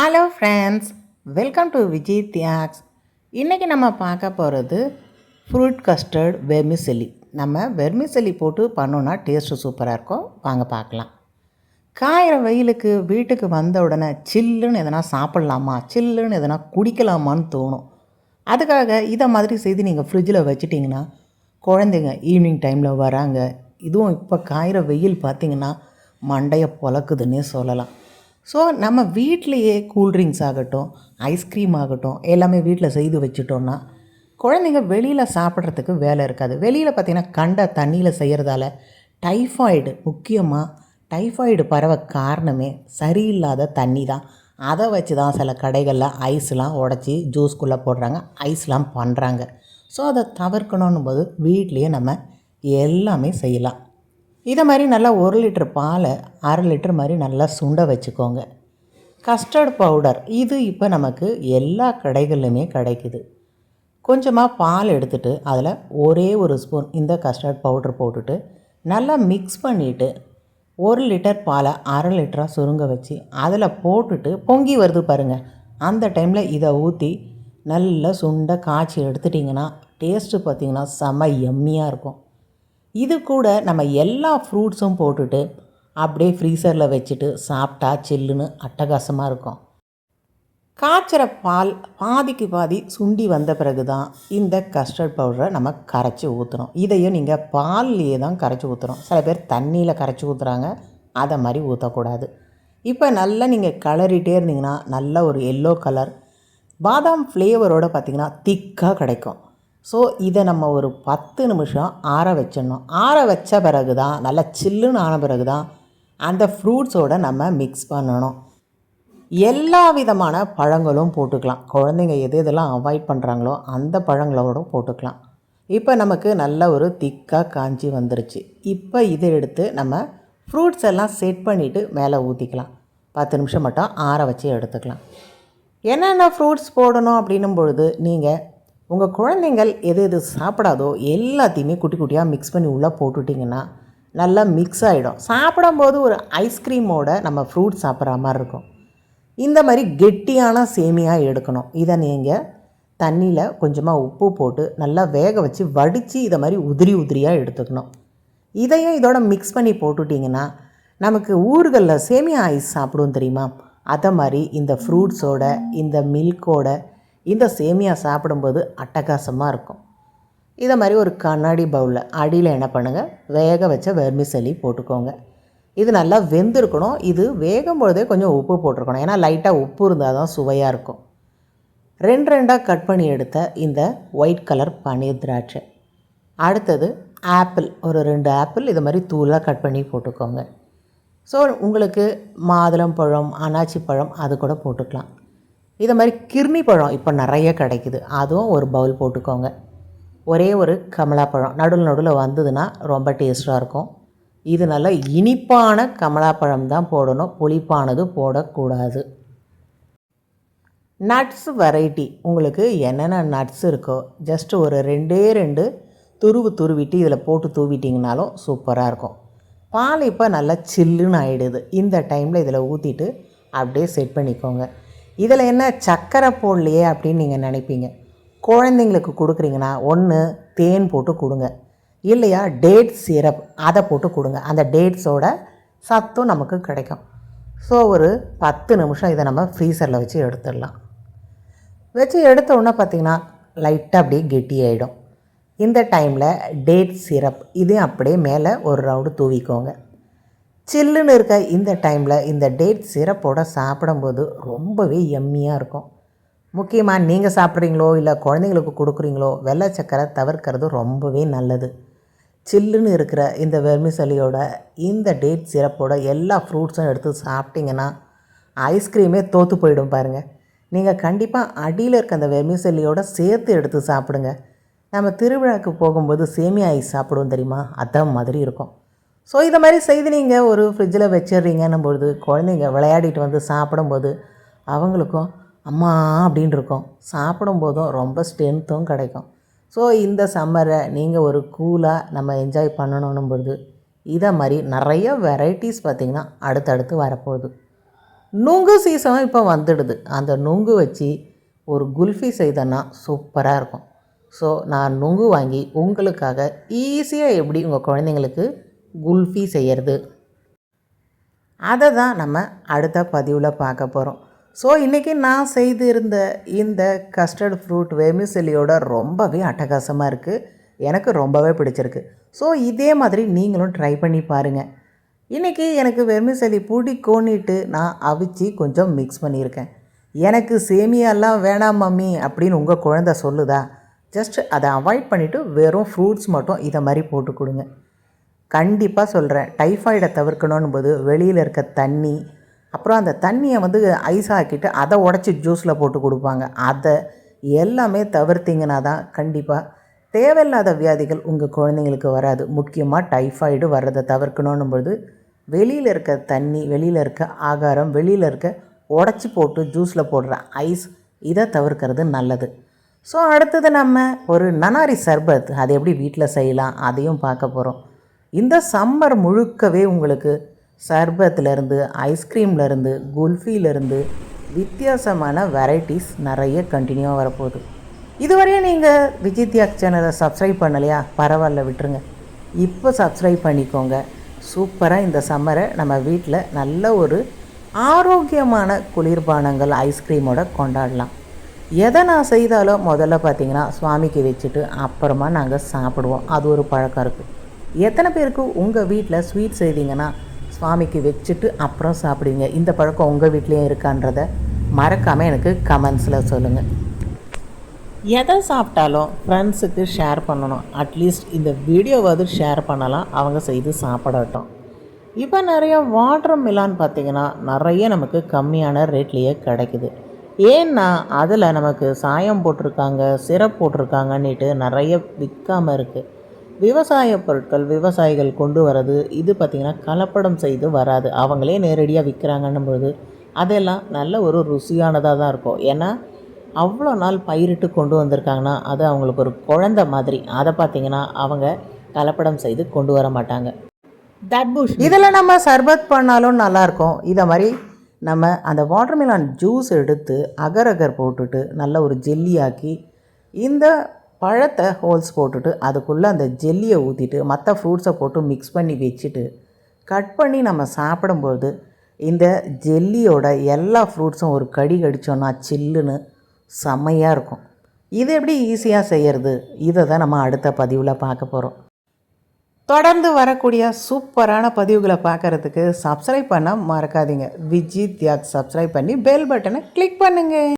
Hello friends welcome to Vijay Thyags இன்றைக்கி நம்ம பார்க்க போகிறது ஃப்ரூட் கஸ்டர்ட் வெர்மிசெலி நம்ம வெர்மிசெலி போட்டு பண்ணோன்னா டேஸ்ட்டு சூப்பராக இருக்கும். வாங்க பார்க்கலாம். காயிற வெயிலுக்கு வீட்டுக்கு வந்த உடனே சில்லுன்னு எதனா சாப்பிட்லாமா? சில்லுன்னு எதனா குடிக்கலாமான்னு தோணும். அதுக்காக இதை மாதிரி செய்து நீங்கள் ஃப்ரிட்ஜில் வச்சிட்டிங்கன்னா குழந்தைங்க ஈவினிங் டைமில் வராங்க. இதுவும் இப்போ காயிற வெயில் பார்த்திங்கன்னா மண்டையை பொழக்குதுன்னே சொல்லலாம். ஸோ நம்ம வீட்லேயே கூல்ட்ரிங்க்ஸ் ஆகட்டும் ஐஸ்கிரீம் ஆகட்டும் எல்லாமே வீட்டில் செய்து வச்சுட்டோன்னா குழந்தைங்க வெளியில் சாப்பிட்றதுக்கு வேலை இருக்காது. வெளியில் பார்த்திங்கன்னா கண்ட தண்ணியில் செய்கிறதால டைஃபாய்டு முக்கியமாக டைஃபாய்டு பரவ காரணமே சரியில்லாத தண்ணி தான். அதை வச்சு தான் சில கடைகளில் ஐஸ்லாம் உடச்சி ஜூஸ்குள்ளே போடுறாங்க ஐஸ்லாம் பண்ணுறாங்க ஸோ அதை தவிர்க்கணுன்னும் போது வீட்லேயே நம்ம எல்லாமே செய்யலாம். இதை மாதிரி நல்லா ஒரு லிட்டர் பாலை அரை லிட்டர் மாதிரி நல்லா சுண்ட வச்சுக்கோங்க. கஸ்டர்ட் பவுடர் இது இப்போ நமக்கு எல்லா கடைகள்லையுமே கிடைக்குது. கொஞ்சமாக பால் எடுத்துகிட்டு அதில் ஒரே ஒரு ஸ்பூன் இந்த கஸ்டர்ட் பவுடர் போட்டுட்டு நல்லா மிக்ஸ் பண்ணிவிட்டு ஒரு லிட்டர் பாலை அரை லிட்டராக சுருங்க வச்சு அதில் போட்டுட்டு பொங்கி வருது பாருங்கள் அந்த டைமில் இதை ஊற்றி நல்லா சுண்டை காய்ச்சி எடுத்துட்டிங்கன்னா டேஸ்ட்டு பார்த்திங்கன்னா செம எம்மியாக இருக்கும். இது கூட நம்ம எல்லா ஃப்ரூட்ஸும் போட்டுட்டு அப்படியே ஃப்ரீசரில் வச்சுட்டு சாப்பிட்டா சில்லுன்னு அட்டகாசமாக இருக்கும். காய்ச்சிற பால் பாதிக்கு பாதி சுண்டி வந்த பிறகு தான் இந்த கஸ்டர்ட் பவுடரை நம்ம கரைச்சி ஊற்றுறோம் இதையும் நீங்கள் பால்லையே தான் கரைச்சி ஊற்றுறோம் சில பேர் தண்ணியில் கரைச்சி ஊற்றுறாங்க அதை மாதிரி ஊற்றக்கூடாது இப்போ நல்லா நீங்கள் கலரிட்டே இருந்தீங்கன்னா நல்ல ஒரு எல்லோ கலர் பாதாம் ஃப்ளேவரோடு பார்த்திங்கன்னா திக்காக கிடைக்கும். ஸோ இதை நம்ம ஒரு பத்து நிமிஷம் ஆற வச்சிடணும். ஆற வச்ச பிறகு தான் நல்லா சில்லுன்னு ஆன பிறகு தான் அந்த ஃப்ரூட்ஸோடு நம்ம மிக்ஸ் பண்ணணும். எல்லா விதமான பழங்களும் போட்டுக்கலாம். குழந்தைங்க எது எதெல்லாம் அவாய்ட் பண்ணுறாங்களோ அந்த பழங்களோட போட்டுக்கலாம். இப்போ நமக்கு நல்ல ஒரு திக்காக காஞ்சி வந்துருச்சு. இப்போ இதை எடுத்து நம்ம ஃப்ரூட்ஸ் எல்லாம் செட் பண்ணிவிட்டு மேலே ஊற்றிக்கலாம் பத்து நிமிஷம் மட்டும் ஆற வச்சு எடுத்துக்கலாம். என்னென்ன ஃப்ரூட்ஸ் போடணும் அப்படின்னும் பொழுது நீங்கள் உங்கள் குழந்தைங்கள் எது எது சாப்பிடாதோ எல்லாத்தையுமே குட்டி குட்டியாக மிக்ஸ் பண்ணி உள்ளே போட்டுட்டிங்கன்னா நல்லா மிக்ஸ் ஆகிடும் சாப்பிடும்போது ஒரு ஐஸ்கிரீமோட நம்ம ஃப்ரூட் சாப்பிட்ற மாதிரி இருக்கும். இந்த மாதிரி கெட்டியான சேமியாக எடுக்கணும். இதை நீங்கள் தண்ணியில் கொஞ்சமாக உப்பு போட்டு நல்லா வேக வச்சு வடித்து இதை மாதிரி உதிரி உதிரியாக எடுத்துக்கணும். இதையும் இதோட மிக்ஸ் பண்ணி போட்டுட்டிங்கன்னா நமக்கு ஊர்களில் சேமியா ஐஸ் சாப்பிடுவோம் தெரியுமா? அதை மாதிரி இந்த ஃப்ரூட்ஸோட இந்த மில்கோட இந்த சேமியா சாப்பிடும்போது அட்டகாசமாக இருக்கும். இதை மாதிரி ஒரு கண்ணாடி பவுலில் அடியில் என்ன பண்ணுங்கள் வேக வச்ச வெர்மிசலி போட்டுக்கோங்க. இது நல்லா வெந்திருக்கணும். இது வேகும் பொழுதே கொஞ்சம் உப்பு போட்டிருக்கணும். ஏன்னா லைட்டாக உப்பு இருந்தால் தான் சுவையாக இருக்கும். ரெண்டு ரெண்டாக கட் பண்ணி எடுத்த இந்த ஒயிட் கலர் பன்னீர் திராட்சை. அடுத்தது ஆப்பிள் ஒரு ரெண்டு ஆப்பிள் இது மாதிரி தூளாக கட் பண்ணி போட்டுக்கோங்க. ஸோ உங்களுக்கு மாதுளம் பழம் அனாச்சி பழம் அது கூட போட்டுக்கலாம். இதை மாதிரி கிர்னி பழம் இப்போ நிறைய கிடைக்குது. அதுவும் ஒரு பவுல் போட்டுக்கோங்க. ஒரே ஒரு கமலாப்பழம். நடுவில் நடுவில் வந்ததுன்னா ரொம்ப டேஸ்ட்டாக இருக்கும். இது நல்லா இனிப்பான கமலாப்பழம் தான் போடணும். புளிப்பானது போடக்கூடாது. நட்ஸ் வெரைட்டி உங்களுக்கு என்னென்ன நட்ஸ் இருக்கோ ஜஸ்ட்டு ஒரு ரெண்டே ரெண்டு துருவு துருவிட்டு இதில் போட்டு தூவிட்டிங்கனாலும் சூப்பராக இருக்கும். பால் இப்போ நல்லா சில்லுன்னு ஆகிடுது இந்த டைமில் இதில் ஊற்றிட்டு அப்படியே செட் பண்ணிக்கோங்க. இதில் என்ன சர்க்கரை போடலையே அப்படின்னு நீங்கள் நினைப்பீங்க. குழந்தைங்களுக்கு கொடுக்குறீங்கன்னா ஒன்று தேன் போட்டு கொடுங்க. இல்லையா டேட் சிரப் அதை போட்டு கொடுங்க. அந்த டேட்ஸோட சத்தும் நமக்கு கிடைக்கும். ஸோ ஒரு பத்து நிமிஷம் இதை நம்ம ஃப்ரீசரில் வச்சு எடுத்துடலாம். வச்சு எடுத்த உடனே பார்த்திங்கன்னா லைட்டாக அப்படியே கெட்டி ஆகிடும் இந்த டைமில் டேட் சிரப் இதையும் அப்படியே மேலே ஒரு ரவுண்டு தூவிக்கோங்க. சில்லுன்னு இருக்க இந்த டைமில் இந்த டேட் சிரப்போட சாப்பிடும்போது ரொம்பவே எம்மியாக இருக்கும். முக்கியமாக நீங்கள் சாப்பிட்றீங்களோ இல்லை குழந்தைங்களுக்கு கொடுக்குறீங்களோ வெள்ளை சக்கரை தவிர்க்கிறது ரொம்பவே நல்லது. சில்லுன்னு இருக்கிற இந்த வெர்மிசலியோட இந்த டேட் சிறப்போட எல்லா ஃப்ரூட்ஸும் எடுத்து சாப்பிட்டிங்கன்னா ஐஸ்கிரீமே தோற்று போயிடும் பாருங்கள் நீங்கள் கண்டிப்பாக அடியில் இருக்க அந்த வெர்மிசலியோட சேர்த்து எடுத்து சாப்பிடுங்க. நம்ம திருவிழாவுக்கு போகும்போது சேமியா ஐஸ் சாப்பிடுவோம் தெரியுமா? அதான் மாதிரி இருக்கும். ஸோ இதை மாதிரி செய்து நீங்கள் ஒரு ஃப்ரிட்ஜில் வச்சிடுறீங்கன்னும் பொழுது குழந்தைங்க விளையாடிட்டு வந்து சாப்பிடும்போது அவங்களுக்கும் அம்மா அப்படின்னு இருக்கும். சாப்பிடும்போதும் ரொம்ப ஸ்ட்ரென்த்தும் கிடைக்கும். ஸோ இந்த சம்மரை நீங்கள் ஒரு கூலாக நம்ம என்ஜாய் பண்ணணும் பொழுது இதை மாதிரி நிறைய வெரைட்டிஸ் பார்த்திங்கன்னா அடுத்தடுத்து வரப்போகுது. நுங்கு சீசனும் இப்போ வந்துடுது. அந்த நுங்கு வச்சு ஒரு குல்ஃபி செய்தேன்னா சூப்பராக இருக்கும். ஸோ நான் நுங்கு வாங்கி உங்களுக்காக ஈஸியாக எப்படி உங்கள் குழந்தைங்களுக்கு குல்ஃபி செய்கிறது அதை தான் நம்ம அடுத்த பதிவில் பார்க்க போகிறோம் ஸோ இன்றைக்கி நான் செய்து இருந்த இந்த கஸ்டர்ட் ஃப்ரூட் வெமிசெலியோட ரொம்பவே அட்டகாசமாக இருக்குது எனக்கு ரொம்பவே பிடிச்சிருக்கு. ஸோ இதே மாதிரி நீங்களும் ட்ரை பண்ணி பாருங்கள் இன்றைக்கி எனக்கு வெர்மிசெலி பிடிக்கோன்னிட்டு நான் அவிச்சு கொஞ்சம் மிக்ஸ் பண்ணியிருக்கேன். எனக்கு சேமியாலாம் வேணாம் மம்மி அப்படின்னு உங்கள் குழந்தை சொல்லுதா? ஜஸ்ட் அதை அவாய்ட் பண்ணிவிட்டு வெறும் ஃப்ரூட்ஸ் மட்டும் இதை மாதிரி போட்டு கொடுங்க. கண்டிப்பாக சொல்கிறேன் டைஃபாய்டை தவிர்க்கணும் போது வெளியில் இருக்க தண்ணி அப்புறம் அந்த தண்ணியை வந்து ஐஸ் ஆக்கிட்டு அதை உடச்சி ஜூஸில் போட்டு கொடுப்பாங்க. அதை எல்லாமே தவிர்த்திங்கன்னா தான் கண்டிப்பாக தேவையில்லாத வியாதிகள் உங்கள் குழந்தைங்களுக்கு வராது. முக்கியமாக டைஃபாய்டு வர்றதை தவிர்க்கணும் பொழுது வெளியில் இருக்க தண்ணி வெளியில் இருக்க ஆகாரம் வெளியில் இருக்க உடச்சி போட்டு ஜூஸில் போடுற ஐஸ் இதை தவிர்க்கிறது நல்லது. ஸோ அடுத்தது நம்ம ஒரு நனாரி சர்பத் அதை எப்படி வீட்டில் செய்யலாம் அதையும் பார்க்க போகிறோம் இந்த சம்மர் முழுக்கவே உங்களுக்கு சர்பத்துலேருந்து ஐஸ்கிரீம்லேருந்து குல்ஃபிலேருந்து வித்தியாசமான வெரைட்டிஸ் நிறைய கண்டினியூவாக வரப்போகுது. இதுவரையும் நீங்கள் விஜித்யாக் சேனலை சப்ஸ்கிரைப் பண்ணலையா? பரவாயில்ல விட்டுருங்க. இப்போ சப்ஸ்கிரைப் பண்ணிக்கோங்க. சூப்பராக இந்த சம்மரை நம்ம வீட்டில் நல்ல ஒரு ஆரோக்கியமான குளிர்பானங்கள் ஐஸ்கிரீமோட கொண்டாடலாம். எதை நான் செய்தாலும் முதல்ல பார்த்தீங்கன்னா சுவாமிக்கு வச்சுட்டு அப்புறமா நாங்கள் சாப்பிடுவோம். அது ஒரு பழக்கம் இருக்குது எத்தனை பேருக்கு உங்கள் வீட்டில் ஸ்வீட் செய்தீங்கன்னா சுவாமிக்கு வச்சுட்டு அப்புறம் சாப்பிடுவீங்க. இந்த பழக்கம் உங்கள் வீட்லேயும் இருக்கான்றத மறக்காமல் எனக்கு கமெண்ட்ஸில் சொல்லுங்கள் எதை சாப்பிட்டாலும் ஃப்ரெண்ட்ஸுக்கு ஷேர் பண்ணணும். அட்லீஸ்ட் இந்த வீடியோவாவது ஷேர் பண்ணலாம். அவங்க செய்து சாப்பிடட்டும். இப்போ நிறைய வாட்டர் மிலான் பார்த்திங்கன்னா நிறைய நமக்கு கம்மியான ரேட்லேயே கிடைக்குது. ஏன்னா அதில் நமக்கு சாயம் போட்டிருக்காங்க சிரப் போட்டிருக்காங்கன்னுட்டு நிறைய விற்காமல் இருக்குது விவசாய பொருட்கள் விவசாயிகள் கொண்டு வரது இது பார்த்திங்கன்னா கலப்படம் செய்து வராது. அவங்களே நேரடியாக விற்கிறாங்கன்னும் போது அதெல்லாம் நல்ல ஒரு ருசியானதாக தான் இருக்கும். ஏன்னா அவ்வளோ நாள் பயிரிட்டு கொண்டு வந்திருக்காங்கன்னா அது அவங்களுக்கு ஒரு குழந்த மாதிரி. அதை பார்த்திங்கன்னா அவங்க கலப்படம் செய்து கொண்டு வர மாட்டாங்க. தர்பூஷ் இதில் நம்ம சர்பத் பண்ணாலும் நல்லாயிருக்கும். இதை மாதிரி நம்ம அந்த வாட்டர்மெலான் ஜூஸ் எடுத்து அகர் அகர் போட்டுட்டு நல்ல ஒரு ஜெல்லி ஆக்கி இந்த பழத்தை ஹோல்ஸ் போட்டுட்டு அதுக்குள்ளே அந்த ஜெல்லியை ஊற்றிட்டு மற்ற ஃப்ரூட்ஸை போட்டு மிக்ஸ் பண்ணி வச்சுட்டு கட் பண்ணி நம்ம சாப்பிடும்போது இந்த ஜெல்லியோட எல்லா ஃப்ரூட்ஸும் ஒரு கடி கடித்தோன்னா சில்லுன்னு செம்மையாக இருக்கும். இது எப்படி ஈஸியாக செய்கிறது இதை தான் நம்ம அடுத்த பதிவில் பார்க்க போகிறோம் தொடர்ந்து வரக்கூடிய சூப்பரான பதிவுகளை பார்க்குறதுக்கு சப்ஸ்கிரைப் பண்ண மறக்காதீங்க. விஜி தியாக் சப்ஸ்கிரைப் பண்ணி பெல் பட்டனை கிளிக் பண்ணுங்கள்